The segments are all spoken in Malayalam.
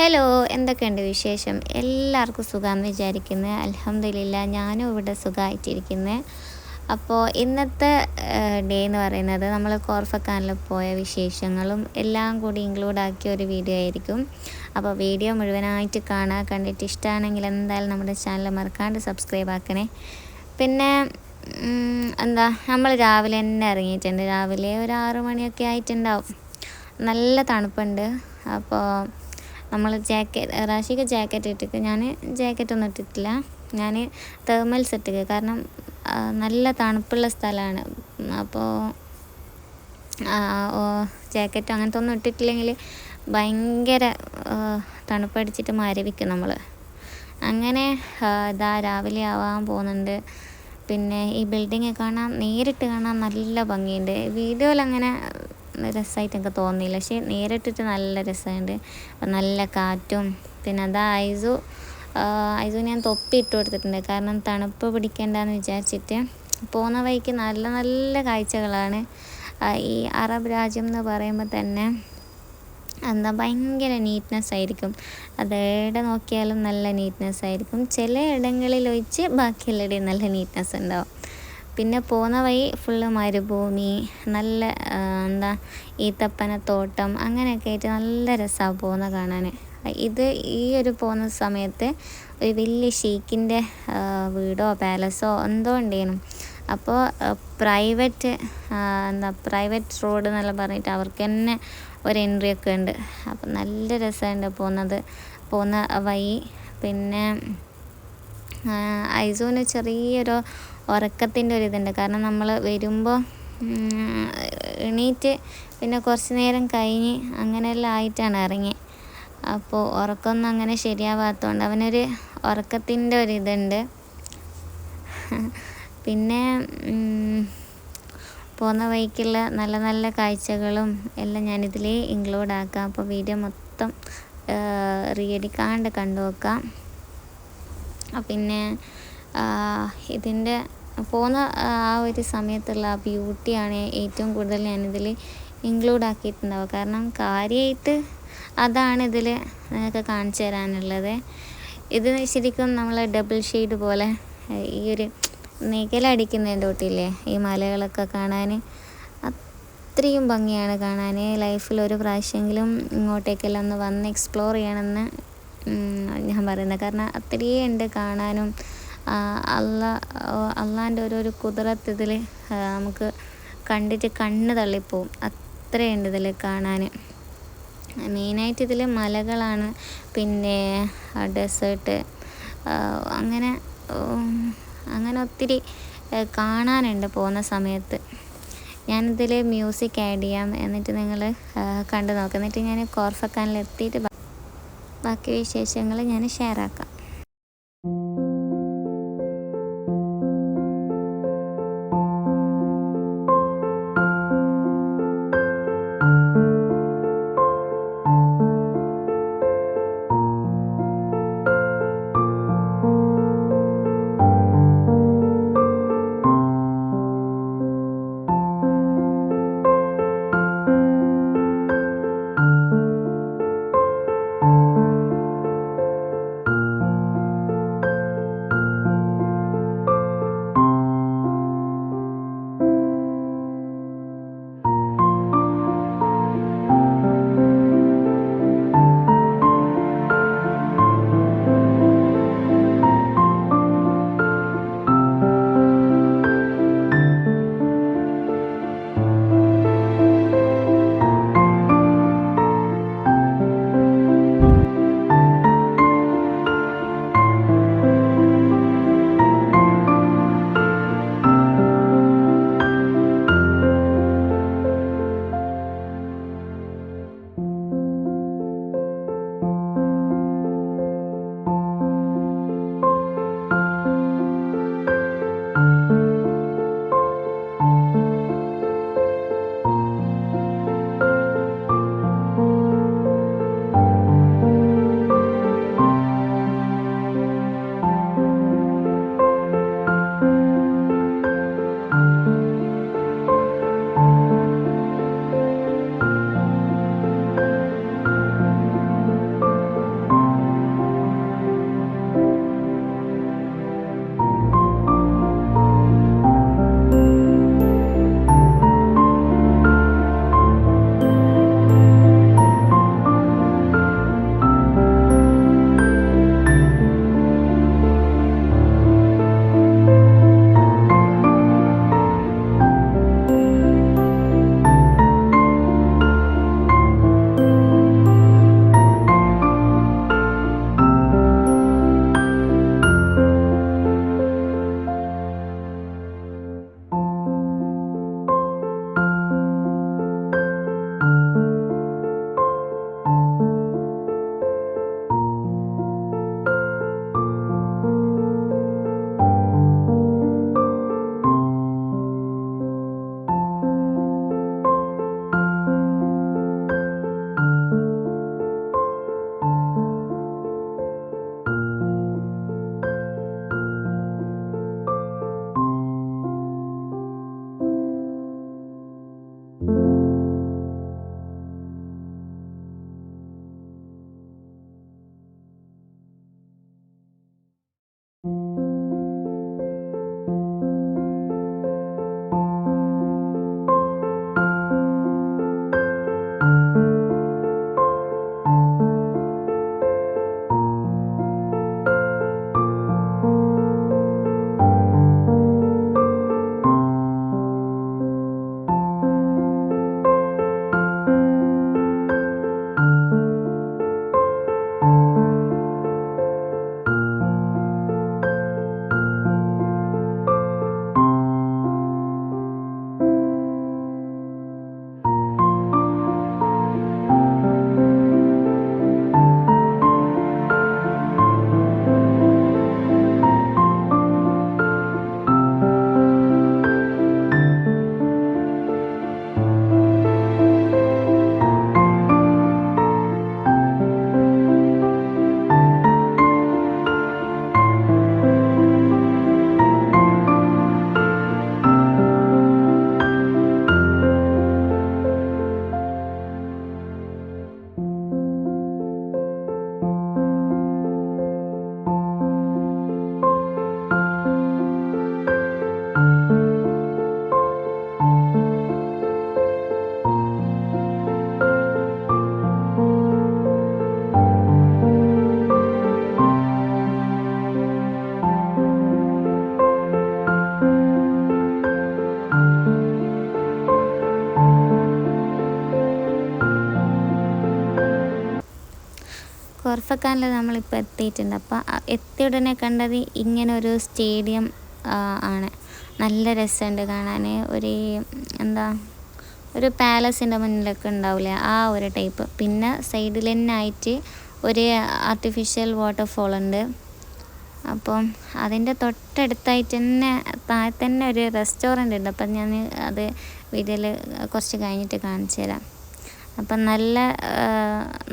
ഹലോ എന്തൊക്കെയുണ്ട് വിശേഷം? എല്ലാവർക്കും സുഖമെന്ന് വിചാരിക്കുന്നത് അലഹമില്ല ഞാനും ഇവിടെ സുഖമായിട്ടിരിക്കുന്നത് അപ്പോൾ ഇന്നത്തെ ഡേ എന്ന് പറയുന്നത് നമ്മൾ കോർഫക്കാനിൽ പോയ വിശേഷങ്ങളും എല്ലാം കൂടി ഇൻക്ലൂഡ് ആക്കിയ ഒരു വീഡിയോ ആയിരിക്കും. അപ്പോൾ വീഡിയോ മുഴുവനായിട്ട് കാണാൻ കണ്ടിട്ട് ഇഷ്ടമാണെങ്കിൽ എന്തായാലും നമ്മുടെ ചാനൽ മറക്കാണ്ട് സബ്സ്ക്രൈബ് ആക്കണേ. പിന്നെ എന്താ നമ്മൾ രാവിലെ തന്നെ ഇറങ്ങിയിട്ടുണ്ട്. രാവിലെ ഒരു ആറു മണിയൊക്കെ ആയിട്ടുണ്ടാവും. നല്ല തണുപ്പുണ്ട്. അപ്പോൾ നമ്മൾ ജാക്കറ്റ് റാഷിക്ക് ജാക്കറ്റ് ഇട്ടിട്ട് ഞാൻ ജാക്കറ്റ് ഒന്നും ഇട്ടിട്ടില്ല. ഞാൻ തേർമൽസ് ഇട്ടിക്ക് കാരണം നല്ല തണുപ്പുള്ള സ്ഥലമാണ്. അപ്പോൾ ജാക്കറ്റ് അങ്ങനത്തെ ഒന്നും ഇട്ടിട്ടില്ലെങ്കിൽ ഭയങ്കര തണുപ്പടിച്ചിട്ട് മരവിക്കും നമ്മൾ അങ്ങനെ ഇതാ രാവിലെ ആവാൻ പോകുന്നുണ്ട്. പിന്നെ ഈ ബിൽഡിങ് കാണാൻ നേരിട്ട് കാണാൻ നല്ല ഭംഗിയുണ്ട്. വീഡിയോയിൽ അങ്ങനെ രസമായിട്ട് എനിക്ക് തോന്നിയില്ല. പക്ഷേ നേരിട്ടിട്ട് നല്ല രസമുണ്ട്. നല്ല കാറ്റും പിന്നെ അതാ ഐസു ഐസു ഞാൻ തൊപ്പി ഇട്ട് കൊടുത്തിട്ടുണ്ട്. കാരണം തണുപ്പ് പിടിക്കേണ്ടെന്ന് വിചാരിച്ചിട്ട് പോകുന്ന വഴിക്ക് നല്ല നല്ല കാഴ്ചകളാണ്. ഈ അറബ് രാജ്യം എന്ന് പറയുമ്പോൾ തന്നെ എന്താ ഭയങ്കര നീറ്റ്നെസ് ആയിരിക്കും. അതെവിടെ നോക്കിയാലും നല്ല നീറ്റ്നെസ് ആയിരിക്കും. ചില ഇടങ്ങളിൽ ഒഴിച്ച് ബാക്കിയുള്ളിടയും നല്ല നീറ്റ്നെസ് ഉണ്ടാവും. പിന്നെ പോകുന്ന വഴി ഫുള്ള് മരുഭൂമി നല്ല എന്താ ഈത്തപ്പനത്തോട്ടം അങ്ങനെയൊക്കെ ആയിട്ട് നല്ല രസമാണ് പോകുന്ന കാണാൻ ഇത് ഈ ഒരു പോകുന്ന സമയത്ത് ഒരു വലിയ ഷീക്കിന്റെ വീടോ പാലസോ എന്തോ ഉണ്ടേനു. അപ്പോൾ പ്രൈവറ്റ് എന്താ പ്രൈവറ്റ് റോഡ് എന്നെല്ലാം പറഞ്ഞിട്ട് അവർക്ക് തന്നെ ഒരു എൻട്രി ഒക്കെ ഉണ്ട്. അപ്പം നല്ല രസമുണ്ട് പോകുന്നത് പോകുന്ന വഴി. പിന്നെ ഐസോന് ചെറിയൊരു ഉറക്കത്തിന്റെ ഒരു ഇതുണ്ട്. കാരണം നമ്മൾ വരുമ്പോൾ എണീറ്റ് പിന്നെ കുറച്ച് നേരം കഴിഞ്ഞ് അങ്ങനെയെല്ലാം ആയിട്ടാണ് ഇറങ്ങി. അപ്പോൾ ഉറക്കമൊന്നും അങ്ങനെ ശരിയാവാത്തതുകൊണ്ട് അവനൊരു ഉറക്കത്തിന്റെ ഒരു ഇതുണ്ട്. പിന്നെ പോകുന്ന വഴിക്കുള്ള നല്ല നല്ല കാഴ്ചകളും എല്ലാം ഞാനിതിൽ ഇൻക്ലൂഡ് ആക്കാം. അപ്പോൾ വീഡിയോ മൊത്തം റീയടിക്കാണ്ട് കണ്ടു നോക്കാം. പിന്നെ ഇതിന്റെ പോകുന്ന ആ ഒരു സമയത്തുള്ള ആ ബ്യൂട്ടിയാണ് ഏറ്റവും കൂടുതൽ ഞാനിതിൽ ഇൻക്ലൂഡ് ആക്കിയിട്ടുണ്ടാവുക. കാരണം കാര്യമായിട്ട് അതാണ് ഇതിൽ നിങ്ങൾക്ക് കാണിച്ചു തരാനുള്ളത്. ഇത് ശരിക്കും നമ്മൾ ഡബിൾ ഷെയ്ഡ് പോലെ ഈ ഒരു നികലടിക്കുന്നതിന്റെ തൊട്ടില്ലേ ഈ മലകളൊക്കെ കാണാൻ അത്രയും ഭംഗിയാണ് കാണാൻ ലൈഫിൽ ഒരു പ്രാവശ്യമെങ്കിലും ഇങ്ങോട്ടേക്കെല്ലാം ഒന്ന് വന്ന് എക്സ്പ്ലോർ ചെയ്യണമെന്ന് ഞാൻ പറയുന്നത്. കാരണം അത്രയും ഉണ്ട് കാണാനും അല്ല അള്ളാന്റെ ഓരോരോ കുതിരത്ത് ഇതിൽ നമുക്ക് കണ്ടിട്ട് കണ്ണ് തള്ളിപ്പോവും. അത്രയുണ്ട് ഇതിൽ കാണാൻ മെയിനായിട്ട് ഇതിൽ മലകളാണ്. പിന്നെ ഡെസേർട്ട് അങ്ങനെ അങ്ങനെ ഒത്തിരി കാണാനുണ്ട് പോകുന്ന സമയത്ത്. ഞാനിതിൽ മ്യൂസിക് ആഡ് ചെയ്യാം എന്നിട്ട് നിങ്ങൾ കണ്ടു നോക്കാം. എന്നിട്ട് ഞാൻ കോർഫക്കാനിൽ എത്തിയിട്ട് ബാക്കി വിശേഷങ്ങൾ ഞാൻ ഷെയർ ആക്കാം കോർഫക്കാനിൽ നമ്മളിപ്പോൾ എത്തിയിട്ടുണ്ട്. അപ്പോൾ എത്തിയ ഉടനെ കണ്ടത് ഇങ്ങനെ ഒരു സ്റ്റേഡിയം ആണ്. നല്ല രസമുണ്ട് കാണാൻ ഒരു എന്താ ഒരു പാലസിന്റെ മുന്നിലൊക്കെ ഉണ്ടാവില്ലേ ആ ഒരു ടൈപ്പ്. പിന്നെ സൈഡിൽ തന്നെ ആയിട്ട് ഒരു ആർട്ടിഫിഷ്യൽ വാട്ടർഫോൾ ഉണ്ട്. അപ്പം അതിന്റെ തൊട്ടടുത്തായിട്ട് തന്നെ താഴെ തന്നെ ഒരു റെസ്റ്റോറന്റ് ഉണ്ട്. അപ്പം ഞാൻ അത് വീഡിയോയിൽ കുറച്ച് കഴിഞ്ഞിട്ട് കാണിച്ചു തരാം അപ്പം നല്ല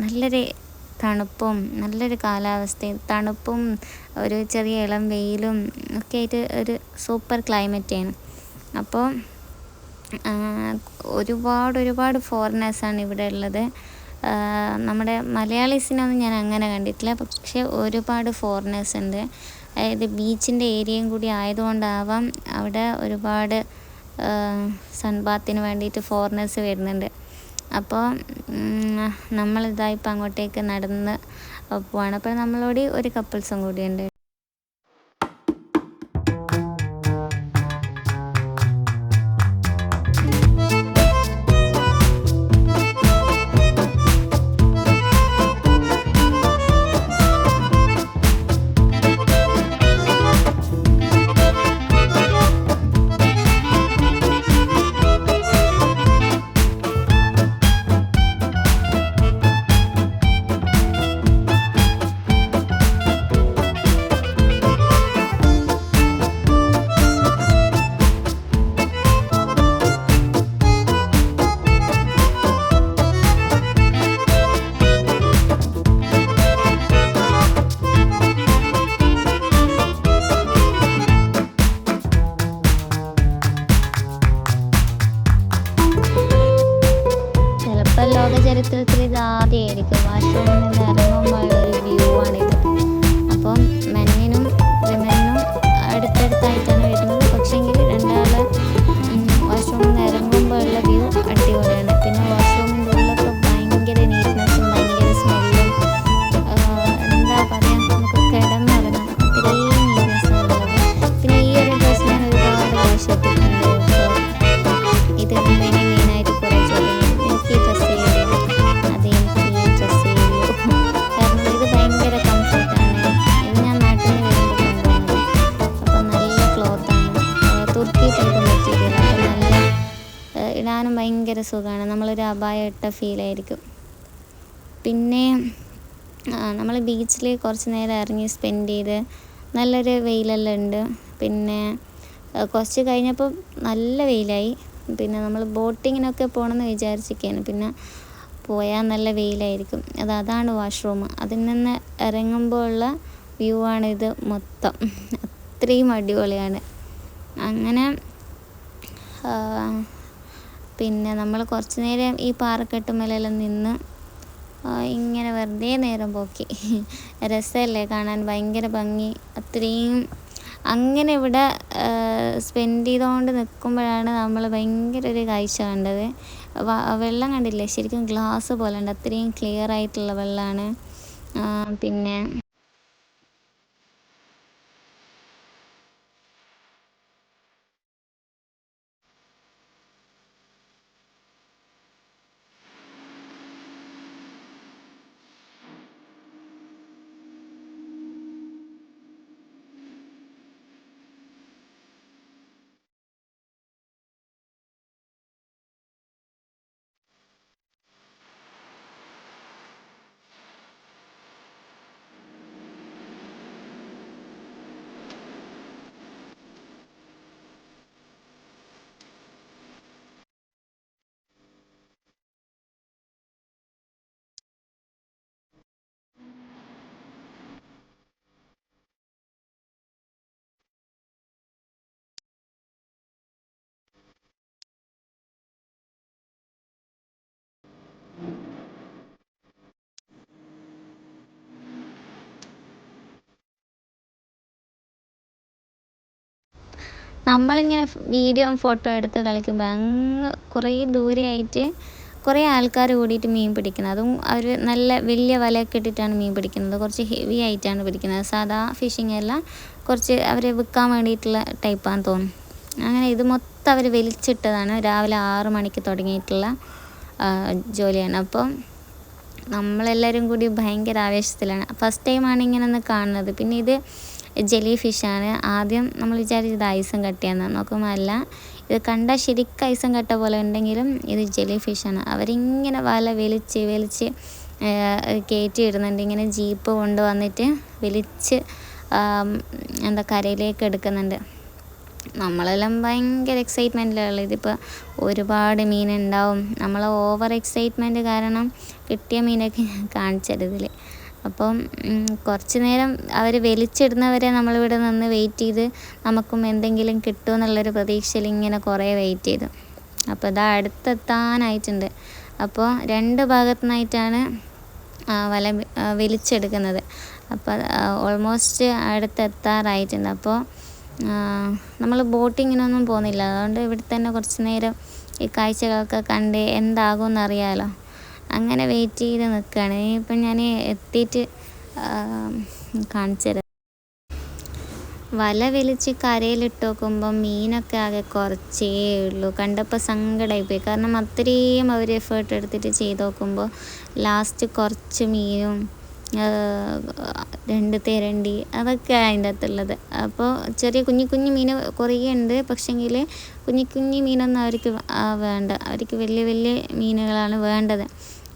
നല്ലൊരു തണുപ്പും നല്ലൊരു കാലാവസ്ഥയും തണുപ്പും ഒരു ചെറിയ ഇളം വെയിലും ഒക്കെ ആയിട്ട് ഒരു സൂപ്പർ ക്ലൈമറ്റാണ് അപ്പോൾ ഒരുപാട് ഒരുപാട് ഫോറിനേഴ്സാണ് ഇവിടെ ഉള്ളത്. നമ്മുടെ മലയാളീസിനൊന്നും ഞാൻ അങ്ങനെ കണ്ടിട്ടില്ല. പക്ഷേ ഒരുപാട് ഫോറിനേഴ്സ് ഉണ്ട്. അതായത് ബീച്ചിന്റെ ഏരിയയും കൂടി ആയതുകൊണ്ടാവാം അവിടെ ഒരുപാട് സൺബാത്തിന് വേണ്ടിയിട്ട് ഫോറിനേഴ്സ് വരുന്നുണ്ട്. അപ്പോൾ നമ്മളിതാ ഇപ്പം അങ്ങോട്ടേക്ക് നടന്ന് പോവാണ്. അപ്പോൾ നമ്മളോട് ഒരു കപ്പിൾസും കൂടിയുണ്ട്. 怎么说呢 ഇട്ട ഫീലായിരിക്കും പിന്നെ നമ്മൾ ബീച്ചിൽ കുറച്ച് നേരം ഇറങ്ങി സ്പെൻഡ് ചെയ്ത് നല്ലൊരു വെയിലെല്ലാം ഉണ്ട്. പിന്നെ കുറച്ച് കഴിഞ്ഞപ്പോൾ നല്ല വെയിലായി. പിന്നെ നമ്മൾ ബോട്ടിങ്ങിനൊക്കെ പോകണമെന്ന് വിചാരിച്ചിരിക്കുകയാണ് പിന്നെ പോയാൽ നല്ല വെയിലായിരിക്കും. അത് അതാണ് വാഷ്റൂം അതിൽ നിന്ന് ഇറങ്ങുമ്പോൾ ഉള്ള വ്യൂ ആണ് ഇത് മൊത്തം. അത്രയും അടിപൊളിയാണ്. അങ്ങനെ പിന്നെ നമ്മൾ കുറച്ച് നേരം ഈ പാറക്കെട്ടുമലെല്ലാം നിന്ന് ഇങ്ങനെ വെറുതെ നേരം പോക്കി. രസമല്ലേ കാണാൻ? ഭയങ്കര ഭംഗി. അത്രയും അങ്ങനെ ഇവിടെ സ്പെൻഡ് ചെയ്തുകൊണ്ട് നിൽക്കുമ്പോഴാണ് നമ്മൾ ഭയങ്കര ഒരു കാഴ്ച കണ്ടത്. വെള്ളം കണ്ടില്ലേ? ശരിക്കും ഗ്ലാസ് പോലെ ഉണ്ട്. അത്രയും ക്ലിയർ ആയിട്ടുള്ള വെള്ളമാണ്. പിന്നെ നമ്മളിങ്ങനെ വീഡിയോ ഫോട്ടോ എടുത്ത് കളിക്കുമ്പോൾ അങ്ങ് കുറേ ദൂരെയായിട്ട് കുറേ ആൾക്കാർ കൂടിയിട്ട് മീൻ പിടിക്കുന്നത്. അതും അവർ നല്ല വലിയ വലയൊക്കെ ഇട്ടിട്ടാണ് മീൻ പിടിക്കുന്നത്. കുറച്ച് ഹെവി ആയിട്ടാണ് പിടിക്കുന്നത്. സാധാ ഫിഷിംഗ് അല്ല കുറച്ച് അവരെ വിൽക്കാൻ വേണ്ടിയിട്ടുള്ള ടൈപ്പാന്ന് തോന്നും അങ്ങനെ ഇത് മൊത്തം അവർ വലിച്ചിട്ടതാണ്. രാവിലെ ആറ് മണിക്ക് തുടങ്ങിയിട്ടുള്ള ജോലിയാണ്. അപ്പം നമ്മളെല്ലാവരും കൂടി ഭയങ്കര ആവേശത്തിലാണ്. ഫസ്റ്റ് ടൈമാണ് ഇങ്ങനെ ഒന്ന് കാണുന്നത്. പിന്നെ ഇത് ജെലി ഫിഷാണ് ആദ്യം നമ്മൾ വിചാരിച്ചത് ഐസും കട്ടിയാന്ന് നോക്കുമ്പോൾ ഇത് കണ്ടാൽ ശരിക്കും ഐസും കട്ട പോലെ ഉണ്ടെങ്കിലും ഇത് ജെലി ഫിഷാണ് അവരിങ്ങനെ വല വലിച്ച് വലിച്ച് കയറ്റി ഇടുന്നുണ്ട്. ഇങ്ങനെ ജീപ്പ് കൊണ്ടുവന്നിട്ട് വലിച്ച് എന്താ കരയിലേക്ക് എടുക്കുന്നുണ്ട്. നമ്മളെല്ലാം ഭയങ്കര എക്സൈറ്റ്മെന്റിലുള്ള ഇതിപ്പോൾ ഒരുപാട് മീനുണ്ടാവും നമ്മൾ ഓവർ എക്സൈറ്റ്മെന്റ് കാരണം കിട്ടിയ മീനൊക്കെ കാണിച്ചത് അപ്പം കുറച്ച് നേരം അവർ വലിച്ചിടുന്നവരെ നമ്മളിവിടെ നിന്ന് വെയിറ്റ് ചെയ്ത് നമുക്കും എന്തെങ്കിലും കിട്ടുമെന്നുള്ളൊരു പ്രതീക്ഷയിൽ ഇങ്ങനെ കുറേ വെയിറ്റ് ചെയ്തു. അപ്പോൾ ഇതാ അടുത്തെത്താനായിട്ടുണ്ട്. അപ്പോൾ രണ്ട് ഭാഗത്തു നിന്നായിട്ടാണ് വല വലിച്ചെടുക്കുന്നത്. അപ്പോൾ ഓൾമോസ്റ്റ് അടുത്തെത്താറായിട്ടുണ്ട്. അപ്പോൾ നമ്മൾ ബോട്ടിങ്ങിനൊന്നും പോകുന്നില്ല. അതുകൊണ്ട് ഇവിടെ തന്നെ കുറച്ച് നേരം ഈ കാഴ്ചകളൊക്കെ കണ്ട് എന്താകുമെന്ന് അറിയാമല്ലോ അങ്ങനെ വെയിറ്റ് ചെയ്ത് നിൽക്കുകയാണ് ഇപ്പം ഞാൻ എത്തിയിട്ട് കാണിച്ചു തരാം. വല വലിച്ച് കരയിലിട്ട് നോക്കുമ്പോൾ മീനൊക്കെ ആകെ കുറച്ചേ ഉള്ളൂ. കണ്ടപ്പോൾ സങ്കടമായിപ്പോയി കാരണം അത്രയും അവർ എഫേർട്ട് എടുത്തിട്ട് ചെയ്ത് നോക്കുമ്പോൾ ലാസ്റ്റ് കുറച്ച് മീനും രണ്ട് തിരണ്ടി അതൊക്കെ അതിന്റെ അകത്തുള്ളത്. അപ്പോൾ ചെറിയ കുഞ്ഞു കുഞ്ഞു മീൻ കുറേ ഉണ്ട്. പക്ഷേങ്കിൽ കുഞ്ഞു കുഞ്ഞു മീനൊന്നും അവർക്ക് വേണ്ട. അവർക്ക് വലിയ വലിയ മീനുകളാണ് വേണ്ടത്.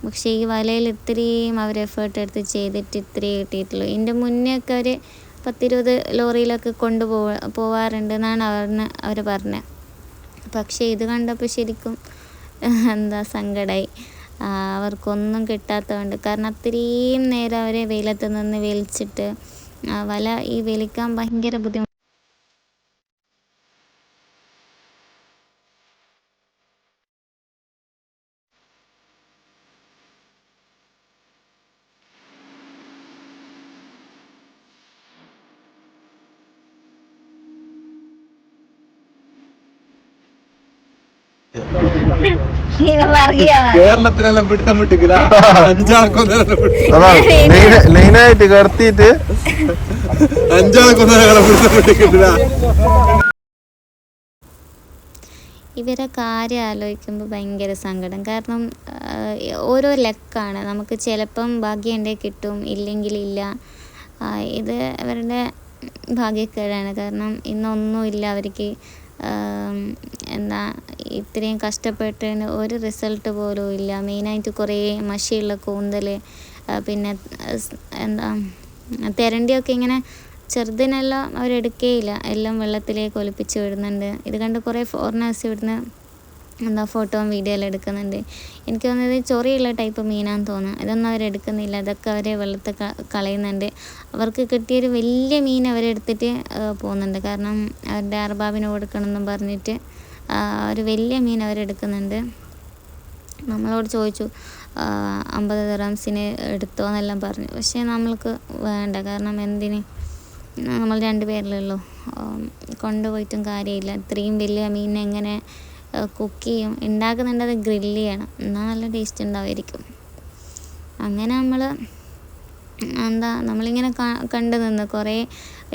പക്ഷേ ഈ വലയിൽ ഇത്രയും അവർ എഫേർട്ട് എടുത്ത് ചെയ്തിട്ട് ഇത്രയേ കിട്ടിയിട്ടുള്ളൂ. ഇതിന്റെ മുന്നേ ഒക്കെ അവർ പത്തിരുപത് ലോറിയിലൊക്കെ കൊണ്ടുപോ പോവാറുണ്ട് എന്നാണ് അവരിന് അവർ പറഞ്ഞത്. പക്ഷേ ഇത് കണ്ടപ്പോൾ ശരിക്കും എന്താ സങ്കടമായി അവർക്കൊന്നും കിട്ടാത്തതുകൊണ്ട്. കാരണം അത്രയും നേരം അവരെ വെയിലത്ത് നിന്ന് വലിച്ചിട്ട് വല ഈ വലിക്കാൻ ഭയങ്കര ബുദ്ധിമുട്ട് കേരളത്തിനെല്ലാം പിടുത്തം വിട്ടിക്കില്ല അഞ്ചാൾക്കൊന്നും ലൈനായിട്ട് കടത്തിയിട്ട് അഞ്ചാൾക്കൊന്നും പിടുത്തം വിട്ടിക്കില്ല ഇവരെ കാര്യം ആലോചിക്കുമ്പോൾ ഭയങ്കര സങ്കടം. കാരണം ഓരോ ലക്കാണ്. നമുക്ക് ചിലപ്പം ഭാഗ്യമുണ്ടെങ്കിൽ കിട്ടും ഇല്ലെങ്കിൽ ഇല്ല. ഇത് അവരുടെ ഭാഗ്യക്കേടാണ് കാരണം ഇന്നൊന്നുമില്ല അവർക്ക്. എന്താ ഇത്രയും കഷ്ടപ്പെട്ടതിന് ഒരു റിസൾട്ട് പോലും ഇല്ല. മെയിനായിട്ട് കുറേ മഷിയുള്ള കൂന്തൽ പിന്നെ എന്താ തെരണ്ടിയൊക്കെ ഇങ്ങനെ ചെറുതിനെല്ലാം അവരെടുക്കേയില്ല. എല്ലാം വെള്ളത്തിലേക്ക് ഒലിപ്പിച്ച് വിടുന്നുണ്ട്. ഇത് കണ്ട് കുറേ ഫോറിനേഴ്സ് ഇവിടുന്ന് എന്താ ഫോട്ടോയും വീഡിയോ എല്ലാം എടുക്കുന്നുണ്ട്. എനിക്ക് തോന്നുന്നത് ചൊറിയുള്ള ടൈപ്പ് മീനാന്ന് തോന്നുന്നു. ഇതൊന്നും അവരെടുക്കുന്നില്ല അതൊക്കെ അവർ വെള്ളത്തിൽ കളയുന്നുണ്ട്. അവർക്ക് കിട്ടിയൊരു വലിയ മീൻ അവരെടുത്തിട്ട് പോകുന്നുണ്ട്. കാരണം അവരുടെ അർബാബിന് കൊടുക്കണമെന്നും പറഞ്ഞിട്ട് ഒരു വലിയ മീൻ അവരെടുക്കുന്നുണ്ട് നമ്മളോട് ചോദിച്ചു അമ്പത് ദിറാംസിന് എടുത്തോ എന്നെല്ലാം പറഞ്ഞു. പക്ഷേ നമ്മൾക്ക് വേണ്ട. കാരണം എന്തിന്? നമ്മൾ രണ്ട് പേരിലുള്ളൂ കൊണ്ടുപോയിട്ടും കാര്യമില്ല. ഇത്രയും വലിയ മീൻ എങ്ങനെ കുക്ക് ചെയ്യും. ഉണ്ടാക്കുന്നുണ്ട് അത് ഗ്രില്ല് ചെയ്യണം. എന്നാൽ നല്ല ടേസ്റ്റ് ഉണ്ടാവുമായിരിക്കും അങ്ങനെ നമ്മൾ എന്താ നമ്മളിങ്ങനെ കണ്ടു നിന്ന്. കുറേ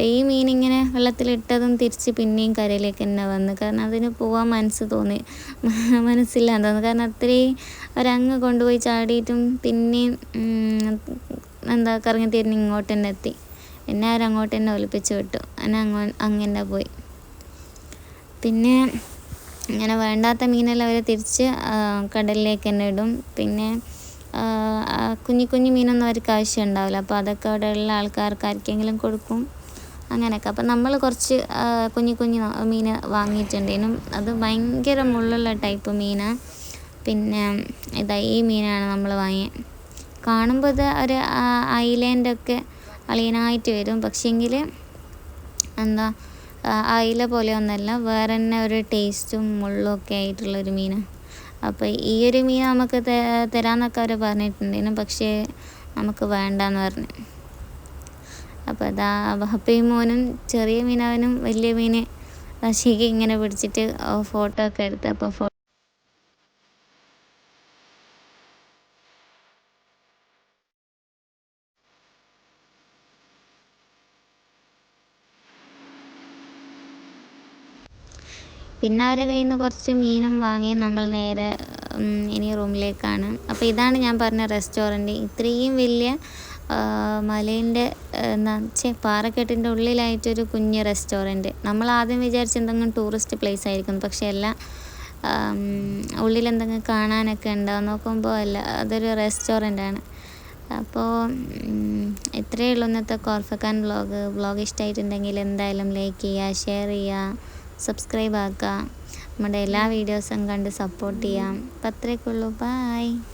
ഈ മീൻ ഇങ്ങനെ വെള്ളത്തിലിട്ടതും തിരിച്ച് പിന്നെയും കരയിലേക്ക് തന്നെ വന്ന്. കാരണം അതിന് പോവാൻ മനസ്സ് തോന്നി. മനസ്സില്ലാന്ന് തോന്നി. കാരണം അത്രയും ഒരങ്ങ് കൊണ്ടുപോയി ചാടിയിട്ടും പിന്നെയും എന്താ കറങ്ങി തിരിഞ്ഞ് ഇങ്ങോട്ട് തന്നെ എത്തി. എന്നെ അവരങ്ങോട്ട് തന്നെ ഒലിപ്പിച്ച് വിട്ടു. എന്നെ അങ്ങോ അങ്ങനെ പോയി. പിന്നെ ഇങ്ങനെ വേണ്ടാത്ത മീനെല്ലാം അവർ തിരിച്ച് കടലിലേക്ക് തന്നെ ഇടും. പിന്നെ കുഞ്ഞു കുഞ്ഞു മീനൊന്നും അവർക്ക് ആവശ്യം ഉണ്ടാവില്ല. അപ്പോൾ അതൊക്കെ അവിടെയുള്ള ആൾക്കാർക്ക് ആർക്കെങ്കിലും കൊടുക്കും. അങ്ങനെയൊക്കെ. അപ്പം നമ്മൾ കുറച്ച് കുഞ്ഞു കുഞ്ഞു മീൻ വാങ്ങിയിട്ടുണ്ടേനും അത് ഭയങ്കര മുള്ളുള്ള ടൈപ്പ് മീനാണ് പിന്നെ ഇതാ ഈ മീനാണ് നമ്മൾ വാങ്ങിയത് കാണുമ്പോൾ ഇത് ഒരു ഐലൻഡൊക്കെ അളിയനായിട്ട് വരും. പക്ഷേങ്കിൽ എന്താ അയില പോലെ ഒന്നല്ല വേറെ തന്നെ ഒരു ടേസ്റ്റും മുള്ളും ഒക്കെ ആയിട്ടുള്ളൊരു മീനാണ് അപ്പോൾ ഈ ഒരു മീൻ നമുക്ക് തരാമെന്നൊക്കെ അവർ പറഞ്ഞിട്ടുണ്ടായിരുന്നു പക്ഷേ നമുക്ക് വേണ്ടെന്ന് പറഞ്ഞു. അപ്പോൾ അതാ വഹപ്പയും മോനും ചെറിയ മീനവനും വലിയ മീൻ ശരിക്കും ഇങ്ങനെ പിടിച്ചിട്ട് ഫോട്ടോ ഒക്കെ എടുത്ത് അപ്പോൾ പിന്നെ അവരെ കയ്യിൽ നിന്ന് കുറച്ച് മീനും വാങ്ങി നമ്മൾ നേരെ ഇനി റൂമിലേക്കാണ്. അപ്പോൾ ഇതാണ് ഞാൻ പറഞ്ഞ റെസ്റ്റോറന്റ് ഇത്രയും വലിയ മലേന്റെ എന്താ ചേ പാറക്കെട്ടിന്റെ ഉള്ളിലായിട്ടൊരു കുഞ്ഞ് റെസ്റ്റോറന്റ് നമ്മൾ ആദ്യം വിചാരിച്ച എന്തെങ്കിലും ടൂറിസ്റ്റ് പ്ലേസ് ആയിരിക്കും. പക്ഷേ എല്ലാം ഉള്ളിലെന്തെങ്കിലും കാണാനൊക്കെ ഉണ്ടാവും നോക്കുമ്പോൾ അല്ല അതൊരു റെസ്റ്റോറന്റ് ആണ്. അപ്പോൾ ഇത്രയേ ഉള്ളൂ ഇന്നത്തെ കോർഫക്കാൻ വ്ളോഗ് വ്ളോഗ് ഇഷ്ടമായിട്ടുണ്ടെങ്കിൽ എന്തായാലും ലൈക്ക് ചെയ്യുക ഷെയർ ചെയ്യുക. സബ്സ്ക്രൈബ് ആക്കുക നമ്മുടെ എല്ലാ വീഡിയോസും കണ്ട് സപ്പോർട്ട് ചെയ്യാം. അപ്പം അത്രയൊക്കെ ഉള്ളൂ. ബായ്